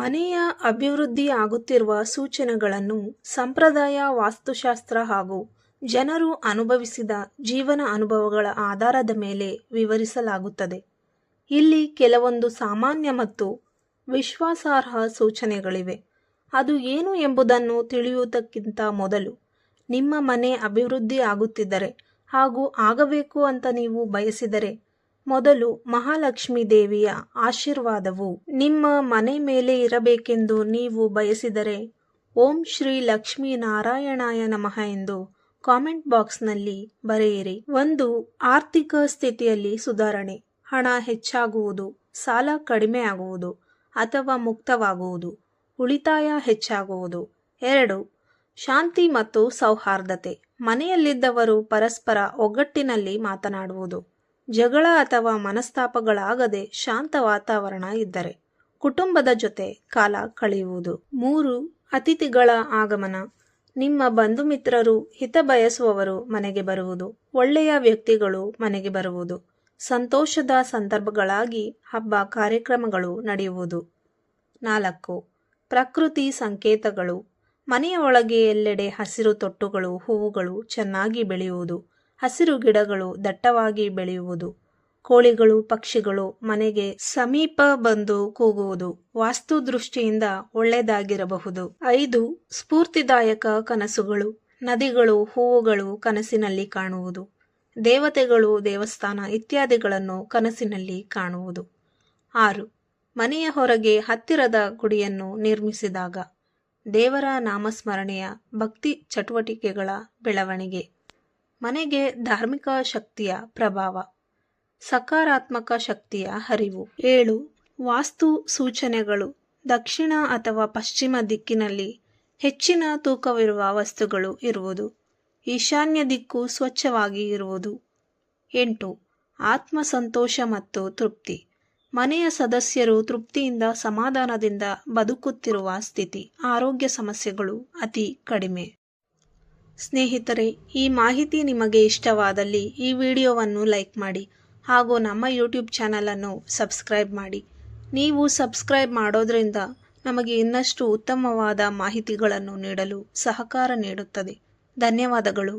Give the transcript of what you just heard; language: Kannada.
ಮನೆಯ ಅಭಿವೃದ್ಧಿ ಆಗುತ್ತಿರುವ ಸೂಚನೆಗಳನ್ನು ಸಂಪ್ರದಾಯ, ವಾಸ್ತುಶಾಸ್ತ್ರ ಹಾಗೂ ಜನರು ಅನುಭವಿಸಿದ ಜೀವನ ಅನುಭವಗಳ ಆಧಾರದ ಮೇಲೆ ವಿವರಿಸಲಾಗುತ್ತದೆ. ಇಲ್ಲಿ ಕೆಲವೊಂದು ಸಾಮಾನ್ಯ ಮತ್ತು ವಿಶ್ವಾಸಾರ್ಹ ಸೂಚನೆಗಳಿವೆ. ಅದು ಏನು ಎಂಬುದನ್ನು ತಿಳಿಯುವುದಕ್ಕಿಂತ ಮೊದಲು ನಿಮ್ಮ ಮನೆ ಅಭಿವೃದ್ಧಿ ಆಗುತ್ತಿದ್ದರೆ ಹಾಗೂ ಆಗಬೇಕು ಅಂತ ನೀವು ಬಯಸಿದರೆ ಮೊದಲು ಮಹಾಲಕ್ಷ್ಮೀ ದೇವಿಯ ಆಶೀರ್ವಾದವು ನಿಮ್ಮ ಮನೆ ಮೇಲೆ ಇರಬೇಕೆಂದು ನೀವು ಬಯಸಿದರೆ ಓಂ ಶ್ರೀ ಲಕ್ಷ್ಮೀ ನಾರಾಯಣಾಯ ನಮಃ ಎಂದು ಕಾಮೆಂಟ್ ಬಾಕ್ಸ್ನಲ್ಲಿ ಬರೆಯಿರಿ. ಒಂದು ಆರ್ಥಿಕ ಸ್ಥಿತಿಯಲ್ಲಿ ಸುಧಾರಣೆ. ಹಣ ಹೆಚ್ಚಾಗುವುದು, ಸಾಲ ಕಡಿಮೆ ಆಗುವುದು ಅಥವಾ ಮುಕ್ತವಾಗುವುದು, ಉಳಿತಾಯ ಹೆಚ್ಚಾಗುವುದು. ಎರಡು, ಶಾಂತಿ ಮತ್ತು ಸೌಹಾರ್ದತೆ. ಮನೆಯಲ್ಲಿದ್ದವರು ಪರಸ್ಪರ ಒಗ್ಗಟ್ಟಿನಲ್ಲಿ ಮಾತನಾಡುವುದು. ಜಗಳ ಅಥವಾ ಮನಸ್ತಾಪಗಳಾಗದೆ ಶಾಂತ ವಾತಾವರಣ ಇದ್ದರೆ ಕುಟುಂಬದ ಜೊತೆ ಕಾಲ ಕಳೆಯುವುದು. ಮೂರು, ಅತಿಥಿಗಳ ಆಗಮನ. ನಿಮ್ಮ ಬಂಧು ಮಿತ್ರರು ಹಿತ ಬಯಸುವವರು ಮನೆಗೆ ಬರುವುದು. ಒಳ್ಳೆಯ ವ್ಯಕ್ತಿಗಳು ಮನೆಗೆ ಬರುವುದು. ಸಂತೋಷದ ಸಂದರ್ಭಗಳಾಗಿ ಹಬ್ಬ ಕಾರ್ಯಕ್ರಮಗಳು ನಡೆಯುವುದು. ನಾಲ್ಕು, ಪ್ರಕೃತಿ ಸಂಕೇತಗಳು. ಮನೆಯ ಒಳಗೆ ಎಲ್ಲೆಡೆ ಹಸಿರು ತೊಟ್ಟುಗಳು, ಹೂವುಗಳು ಚೆನ್ನಾಗಿ ಬೆಳೆಯುವುದು. ಹಸಿರು ಗಿಡಗಳು ದಟ್ಟವಾಗಿ ಬೆಳೆಯುವುದು. ಕೋಳಿಗಳು, ಪಕ್ಷಿಗಳು ಮನೆಗೆ ಸಮೀಪ ಬಂದು ಕೂಗುವುದು ವಾಸ್ತು ದೃಷ್ಟಿಯಿಂದ ಒಳ್ಳೆಯದಾಗಿರಬಹುದು. ಐದು, ಸ್ಫೂರ್ತಿದಾಯಕ ಕನಸುಗಳು. ನದಿಗಳು, ಹೂವುಗಳು ಕನಸಿನಲ್ಲಿ ಕಾಣುವುದು. ದೇವತೆಗಳು, ದೇವಸ್ಥಾನ ಇತ್ಯಾದಿಗಳನ್ನು ಕನಸಿನಲ್ಲಿ ಕಾಣುವುದು. ಆರು, ಮನೆಯ ಹೊರಗೆ ಹತ್ತಿರದ ಗುಡಿಯನ್ನು ನಿರ್ಮಿಸಿದಾಗ ದೇವರ ನಾಮಸ್ಮರಣೆಯ ಭಕ್ತಿ ಚಟುವಟಿಕೆಗಳ ಬೆಳವಣಿಗೆ. ಮನೆಗೆ ಧಾರ್ಮಿಕ ಶಕ್ತಿಯ ಪ್ರಭಾವ, ಸಕಾರಾತ್ಮಕ ಶಕ್ತಿಯ ಹರಿವು. ಏಳು, ವಾಸ್ತು ಸೂಚನೆಗಳು. ದಕ್ಷಿಣ ಅಥವಾ ಪಶ್ಚಿಮ ದಿಕ್ಕಿನಲ್ಲಿ ಹೆಚ್ಚಿನ ತೂಕವಿರುವ ವಸ್ತುಗಳು ಇರುವುದು. ಈಶಾನ್ಯ ದಿಕ್ಕು ಸ್ವಚ್ಛವಾಗಿ ಇರುವುದು. ಎಂಟು, ಆತ್ಮ ಸಂತೋಷ ಮತ್ತು ತೃಪ್ತಿ. ಮನೆಯ ಸದಸ್ಯರು ತೃಪ್ತಿಯಿಂದ ಸಮಾಧಾನದಿಂದ ಬದುಕುತ್ತಿರುವ ಸ್ಥಿತಿ. ಆರೋಗ್ಯ ಸಮಸ್ಯೆಗಳು ಅತಿ ಕಡಿಮೆ. ಸ್ನೇಹಿತರೆ, ಈ ಮಾಹಿತಿ ನಿಮಗೆ ಇಷ್ಟವಾದಲ್ಲಿ ಈ ವಿಡಿಯೋವನ್ನು ಲೈಕ್ ಮಾಡಿ ಹಾಗೂ ನಮ್ಮ ಯೂಟ್ಯೂಬ್ ಚಾನಲನ್ನು ಸಬ್ಸ್ಕ್ರೈಬ್ ಮಾಡಿ. ನೀವು ಸಬ್ಸ್ಕ್ರೈಬ್ ಮಾಡೋದ್ರಿಂದ ನಮಗೆ ಇನ್ನಷ್ಟು ಉತ್ತಮವಾದ ಮಾಹಿತಿಗಳನ್ನು ನೀಡಲು ಸಹಕಾರ ನೀಡುತ್ತದೆ. ಧನ್ಯವಾದಗಳು.